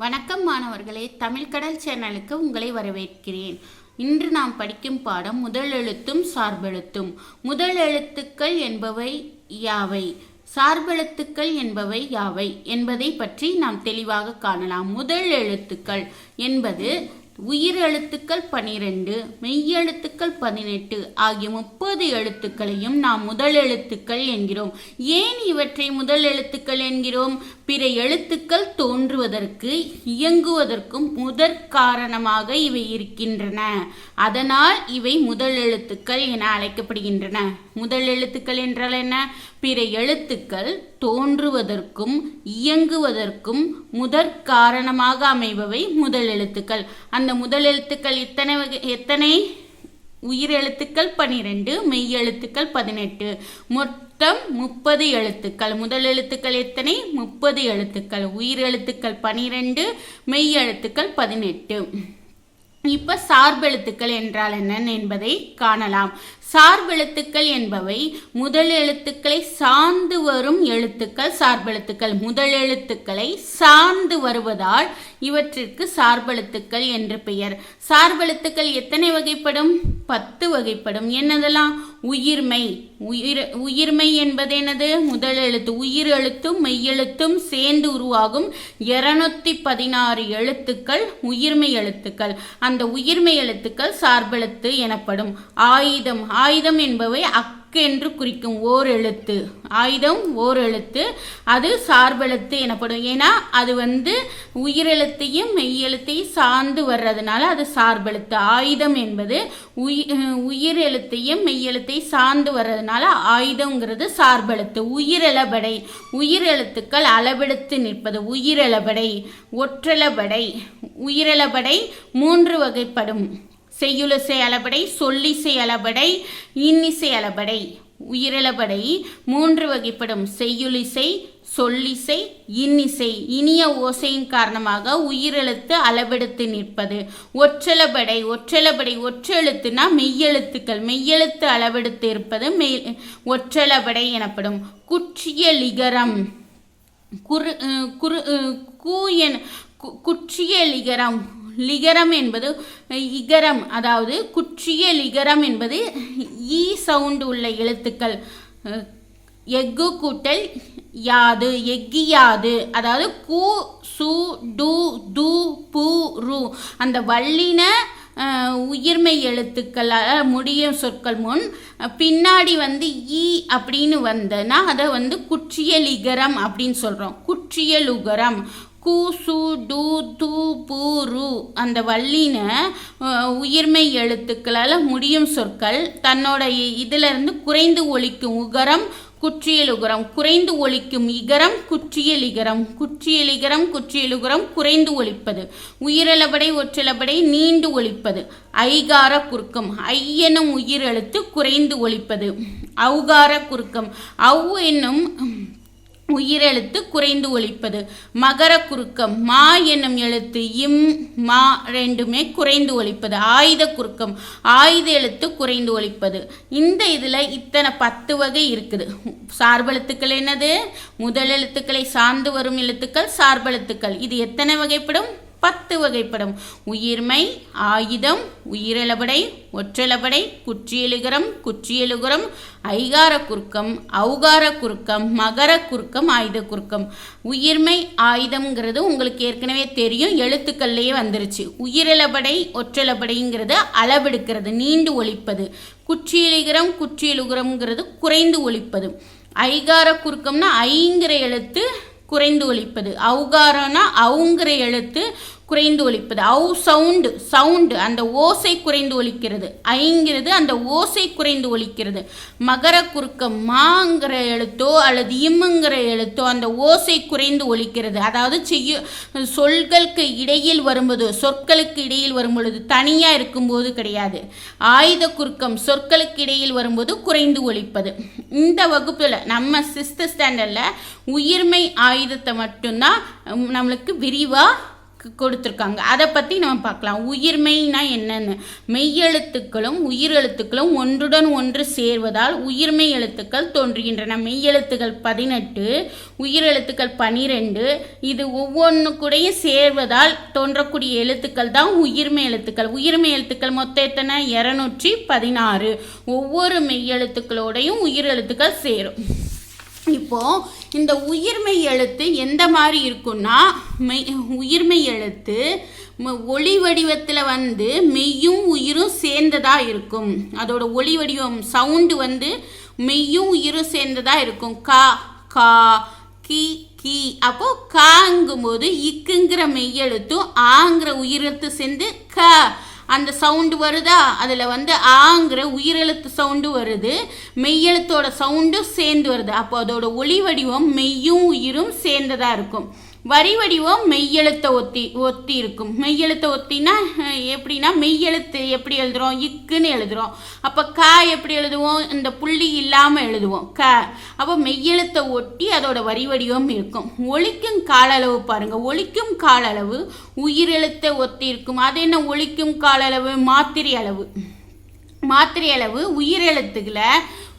வணக்கம் மாணவர்களே தமிழ்கடல் சேனலுக்கு உங்களை வரவேற்கிறேன். இன்று நாம் படிக்கும் பாடம் முதல் எழுத்தும் சார்பெழுத்தும். முதல் எழுத்துக்கள் என்பவை யாவை? சார்பெழுத்துக்கள் என்பவை யாவை? என்பதை பற்றி நாம் தெளிவாக காணலாம். முதல் எழுத்துக்கள் என்பது உயிர் எழுத்துக்கள் பனிரெண்டு மெய்யெழுத்துக்கள் பதினெட்டு ஆகிய முப்பது எழுத்துக்களையும் நாம் முதல் எழுத்துக்கள் என்கிறோம். ஏன் இவற்றை முதல் எழுத்துக்கள் என்கிறோம்? பிற எழுத்துக்கள் தோன்றுவதற்கு இயங்குவதற்கும் முதற் காரணமாக இவை இருக்கின்றன. அதனால் இவை முதல் எழுத்துக்கள் என அழைக்கப்படுகின்றன. முதல் எழுத்துக்கள் என்றால் என்ன? பிற எழுத்துக்கள் தோன்றுவதற்கும் இயங்குவதற்கும் முதற் காரணமாக அமைபவை முதல் எழுத்துக்கள். அந்த முதல் எழுத்துக்கள் எத்தனை உயிர் எழுத்துக்கள் உயிரெழுத்துக்கள் பனிரெண்டு மெய்யெழுத்துக்கள் பதினெட்டு. மொத்தம் முப்பது எழுத்துக்கள். முதல் எழுத்துக்கள் எத்தனை? முப்பது எழுத்துக்கள். உயிர் எழுத்துக்கள் பனிரெண்டு மெய்யெழுத்துக்கள் பதினெட்டு. இப்ப சார்பெழுத்துக்கள் என்றால் என்ன என்பதை காணலாம். சார்பெழுத்துக்கள் என்பவை முதல் எழுத்துக்களை சார்ந்து வரும் எழுத்துக்கள் சார்பெழுத்துக்கள். முதல் எழுத்துக்களை சார்ந்து வருவதால் இவற்றிற்கு சார்பெழுத்துக்கள் என்று பெயர். சார்பெழுத்துக்கள் எத்தனை வகைப்படும்? பத்து வகைப்படும். என்னதெல்லாம்? உயிர்மை. உயிர் உயிர்மை என்பது என்னது? முதல் எழுத்து. உயிர் எழுத்தும் மெய்யெழுத்தும் சேர்ந்து உருவாகும் இருநூத்தி பதினாறு எழுத்துக்கள் உயிர்மை எழுத்துக்கள். அந்த உயிர்மை எழுத்துக்கள் சார்பெழுத்து எனப்படும். ஆயுதம். ஆயுதம் என்பவை அக்கு என்று குறிக்கும் ஓர் எழுத்து. ஆயுதம் ஓர் எழுத்து. அது சார்பெழுத்து எனப்படும். ஏன்னா அது வந்து உயிரெழுத்தையும் மெய்யெழுத்தையும் சார்ந்து வர்றதுனால அது சார்பெழுத்து ஆயுதம் என்பது உயிர் உயிர் எழுத்தையும் மெய்யெழுத்தையும் சார்ந்து வர்றதுனால ஆயுதங்கிறது சார்பெழுத்து உயிரெழபடை உயிரெழுத்துக்கள் அளவெடுத்து நிற்பது. உயிரெழபடை ஒற்றளபடை. உயிரெழபடை மூன்று வகைப்படும். செய்யுளிசை அளபடை சொல்லிசை அளபடை இன்னிசை அளபடை உயிரிழபடை மூன்று வகைப்படும் செய்யுளிசை சொல்லிசை இன்னிசை இனிய ஓசையின் காரணமாக உயிரெழுத்து அளவெடுத்து நிற்பது. ஒற்றளபடை ஒற்றளபடை ஒற்றெழுத்துனா மெய்யெழுத்துக்கள். மெய்யெழுத்து அளவெடுத்து இருப்பது மெய் ஒற்றளபடை எனப்படும். குற்றிய லிகரம். குறு குறு கூ என் கு- குற்றிய லிகரம். லிகரம் என்பது இகரம் அதாவது குற்றிய லிகரம் என்பது ஈ சவுண்டு உள்ள எழுத்துக்கள். எஃகு கூட்டல் யாது எக்கியாது அதாவது கு சு டு து பு ரு. அந்த வல்லின உயிர்மை எழுத்துக்களால் எழுத்துக்கள் முடியும் சொற்கள் முன் பின்னாடி வந்து ஈ அப்படின்னு வந்ததுன்னா அதை வந்து குற்றியலிகரம் அப்படின்னு சொல்கிறோம் குற்றியலுகரம் கூசு சு டு து ரு அந்த வள்ளின உயிர்மை எழுத்துக்களால் முடியும் சொற்கள் தன்னோட இதிலிருந்து குறைந்து ஒழிக்கும் உகரம் குற்றியல் உகரம் குறைந்து ஒழிக்கும் இகரம் குற்றியல் இகரம் குற்றியல் இகரம் குற்றியல் உகரம் குறைந்து ஒழிப்பது உயிரளபடை ஒற்றிலபடை நீண்டு ஒழிப்பது ஐகார குறுக்கம் ஐ எனும் உயிரெழுத்து குறைந்து ஒழிப்பது அவுகார குறுக்கம் அவ் என்னும் உயிரெழுத்து குறைந்து ஒழிப்பது. மகர குறுக்கம் மா என்னும் எழுத்து இம் மா ரெண்டுமே குறைந்து ஒழிப்பது. ஆயுத குறுக்கம் ஆயுத எழுத்து குறைந்து ஒழிப்பது. இந்த இதில் இத்தனை பத்து வகை இருக்குது. சார்பெழுத்துக்கள் என்னது? முதல் எழுத்துக்களை சார்ந்து வரும் எழுத்துக்கள் சார்பெழுத்துக்கள் இது எத்தனை வகைப்படும்? பத்து வகைப்படும். உயிர்மை ஆயுதம் உயிரிழபடை ஒற்றளபடை குற்றியலுகரம் குற்றியலுகரம் ஐகார குறுக்கம் அவுகார குறுக்கம் மகர குறுக்கம் ஆயுத குறுக்கம். உயிர்மை ஆயுதம்ங்கிறது உங்களுக்கு ஏற்கனவே தெரியும். எழுத்துக்கள்லேயே வந்துருச்சு. உயிரிழபடை ஒற்றளபடைங்கிறது அளவெடுக்கிறது நீண்டு ஒழிப்பது. குற்றியலுகரம் குற்றியலுகரம்ங்கிறது குறைந்து ஒழிப்பது. ஐகார குறுக்கம்னா ஐங்கிற எழுத்து குறைந்து ஒழிப்பது அவுகாரம்னா அவுங்கிற எழுத்து குறைந்து ஒலிப்பது. ஔ சவுண்டு சவுண்டு அந்த ஓசை குறைந்து ஒலிக்கிறது. ஐங்கிறது அந்த ஓசை குறைந்து ஒலிக்கிறது. மகர குறுக்கம் மாங்கிற எழுத்தோ அல்லது இம்முங்கிற எழுத்தோ அந்த ஓசை குறைந்து ஒலிக்கிறது. அதாவது செய்ய சொல்களுக்கு இடையில் வரும்போது சொற்களுக்கு இடையில் வரும்பொழுது தனியாக இருக்கும்போது கிடையாது. ஆயுத குறுக்கம் சொற்களுக்கு இடையில் வரும்போது குறைந்து ஒலிப்பது. இந்த வகுப்பில் நம்ம சிக்ஸ்த் ஸ்டாண்டர்டில் உயிர்மை ஆயுதத்தை மட்டும்தான் நம்மளுக்கு விரிவாக கொடுத்துருக்காங்க. அதை பற்றி நம்ம பார்க்கலாம் உயிர்மெய்னா என்னென்னு? மெய்யெழுத்துக்களும் உயிரெழுத்துக்களும் ஒன்றுடன் ஒன்று சேர்வதால் உயிர்மெய் எழுத்துக்கள் தோன்றுகின்றன. மெய்யெழுத்துக்கள் பதினெட்டு உயிரெழுத்துக்கள் பனிரெண்டு இது ஒவ்வொன்று கூடயும் சேர்வதால் தோன்றக்கூடிய எழுத்துக்கள் தான் உயிர்மெய் எழுத்துக்கள் உயிர்மெய் எழுத்துக்கள் மொத்தம் எத்தனை? இரநூற்றி பதினாறு. ஒவ்வொரு மெய்யெழுத்துக்களோடையும் உயிரெழுத்துக்கள் சேரும். இப்போ இந்த உயிர்மை எழுத்து எந்த மாதிரி இருக்கும்னா மெய் உயிர்மை எழுத்து ம- ஒளி வடிவத்தில் வந்து மெய்யும் உயிரும் சேர்ந்ததாக இருக்கும். அதோட ஒளி வடிவம் சவுண்டு வந்து மெய்யும் உயிரும் சேர்ந்ததாக இருக்கும். கா கா கி கி. அப்போ காங்கும்போது இக்குங்கிற மெய்யெழுத்தும் ஆங்கிற உயிரத்து சேர்ந்து க. அந்த சவுண்டு வருதா? அதில் வந்து ஆங்கிற உயிரெழுத்து சவுண்டு வருது. மெய்யெழுத்தோட சவுண்டும் சேர்ந்து வருது. அப்போ அதோட ஒளி வடிவம் மெய்யும் உயிரும் சேர்ந்ததாக இருக்கும். வரி வடிவம் மெய்யெழுத்தை ஒத்தி ஒத்தி இருக்கும் மெய்யெழுத்தை ஒத்தினா எப்படின்னா மெய்யெழுத்து எப்படி எழுதுறோம்? இக்குன்னு எழுதுறோம். அப்போ க எப்படி எழுதுவோம்? இந்த புள்ளி இல்லாமல் எழுதுவோம். க. அப்போ மெய்யெழுத்தை ஒட்டி அதோட வரி வடிவம் இருக்கும். ஒழிக்கும் கால அளவு பாருங்க. ஒழிக்கும் கால அளவு உயிரெழுத்தை ஒத்தி இருக்கும் அது என்ன? ஒழிக்கும் கால அளவு மாத்திரை அளவு. மாத்திரை அளவு உயிரெழுத்துக்களை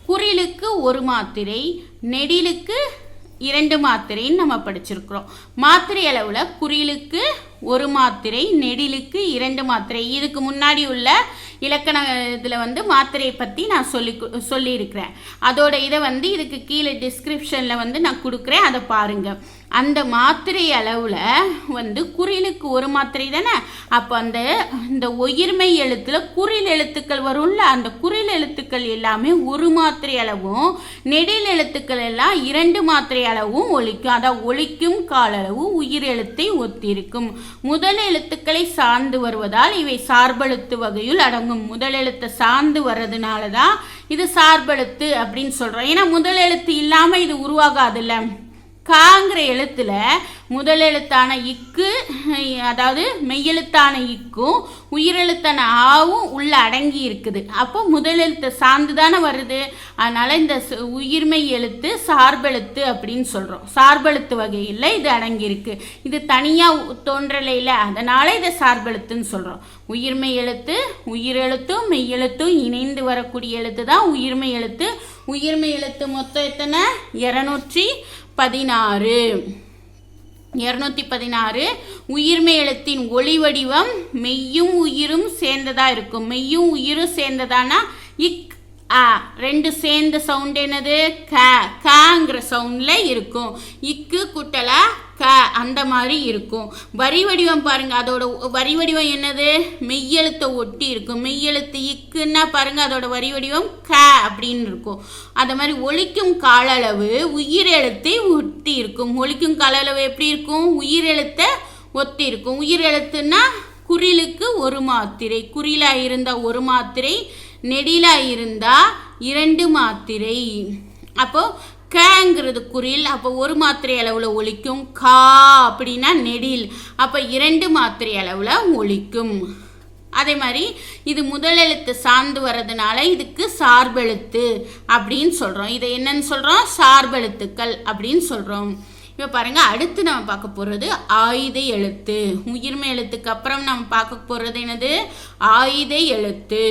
குறிலுக்கு ஒரு மாத்திரை நெடிலுக்கு இரண்டு மாத்திரைன்னு நம்ம படிச்சிருக்கிறோம். மாத்திரை அளவில் குறிலுக்கு ஒரு மாத்திரை நெடிலுக்கு இரண்டு மாத்திரை. இதுக்கு முன்னாடி உள்ள இலக்கண இதில் வந்து மாத்திரையை பற்றி நான் சொல்லி கு- சொல்லியிருக்கிறேன். அதோட இதை வந்து இதுக்கு கீழே டிஸ்கிரிப்ஷனில் வந்து நான் கொடுக்குறேன். அதை பாருங்கள் அந்த மாத்திரை அளவில் வந்து குறிலுக்கு ஒரு மாத்திரை தானே? அப்போ அந்த இந்த உயிர்மை எழுத்தில் குறில் எழுத்துக்கள் வரும்ல அந்த குறில் எழுத்துக்கள் எல்லாமே ஒரு மாத்திரை அளவும் நெடில் எழுத்துக்கள் எல்லாம் இரண்டு மாத்திரை அளவும் ஒழிக்கும் அதான் ஒழிக்கும் கால அளவு உயிர் எழுத்தை ஒத்திருக்கும். முதல் எழுத்துக்களை சார்ந்து வருவதால் இவை சார்பெழுத்து வகையில் அடங்கும். முதல் எழுத்தை சார்ந்து வர்றதுனால தான் இது சார்பெழுத்து அப்படின்னு சொல்கிறோம் ஏன்னா முதல் எழுத்து இல்லாமல் இது உருவாகாதுல்ல. காங்கிற எழுத்துல முதல் எழுத்தான இக்கு அதாவது மெய்யெழுத்தான இக்கும் உயிரெழுத்தான ஆவும் உள்ள அடங்கி இருக்குது. அப்போ முதல் எழுத்தை சார்ந்து தானே வருது? அதனால இந்த உயிர்மை உயிர்மெய் எழுத்து சார்பெழுத்து அப்படின்னு சொல்றோம். சார்பெழுத்து வகையில் இது அடங்கியிருக்கு. இது தனியா உ- அதனால் அதனால இதை சார்பெழுத்துன்னு சொல்றோம். உயிர்மெய் எழுத்து உயிரெழுத்தும் மெய்யெழுத்தும் இணைந்து வரக்கூடிய எழுத்து தான் உயிர்மெய் எழுத்து. உயிர்மெய் எழுத்து மொத்தம் எத்தனை? இரநூற்றி பதினாறு. இரநூத்தி பதினாறு. உயிர்மெய் ஒளி வடிவம் மெய்யும் உயிரும் சேர்ந்ததா இருக்கும். மெய்யும் உயிரும் சேர்ந்ததானா? இக் ஆ ரெண்டு சேர்ந்த சவுண்ட் என்னது? க கங்கிற சவுண்டில் இருக்கும். இக்கு குட்டலா க அந்த மாதிரி இருக்கும். வரி வடிவம் பாருங்க அதோட வரி வடிவம் என்னது? மெய்யெழுத்தை ஒட்டி இருக்கும். மெய்யெழுத்து இக்குன்னா பாருங்க அதோட வரி வடிவம் க அப்படின்னு இருக்கும். அந்த மாதிரி ஒழிக்கும் கால அளவு உயிரெழுத்தை ஒட்டி இருக்கும். ஒழிக்கும் கால அளவு எப்படி இருக்கும்? உயிரெழுத்தை ஒத்தி இருக்கும். உயிரெழுத்துன்னா குறிலுக்கு ஒரு மாத்திரை குறிலா இருந்தா ஒரு மாத்திரை நெடிலா இருந்தா இரண்டு மாத்திரை. அப்போ கேங்கிறது குறில் அப்போ ஒரு மாத்திரை அளவில் ஒழிக்கும் கா அப்படின்னா நெடில். அப்போ இரண்டு மாத்திரை அளவில் ஒழிக்கும் அதே மாதிரி இது முதல் எழுத்து சார்ந்து வர்றதுனால இதுக்கு சார்பெழுத்து அப்படின்னு சொல்கிறோம் இதை என்னன்னு சொல்கிறோம் சார்பெழுத்துக்கள் அப்படின்னு சொல்கிறோம் இப்போ பாருங்கள் அடுத்து நம்ம பார்க்க போகிறது ஆயுத எழுத்து. உயிர்மை எழுத்துக்கு அப்புறம் நம்ம பார்க்க போகிறது என்னது? ஆயுத எழுத்து.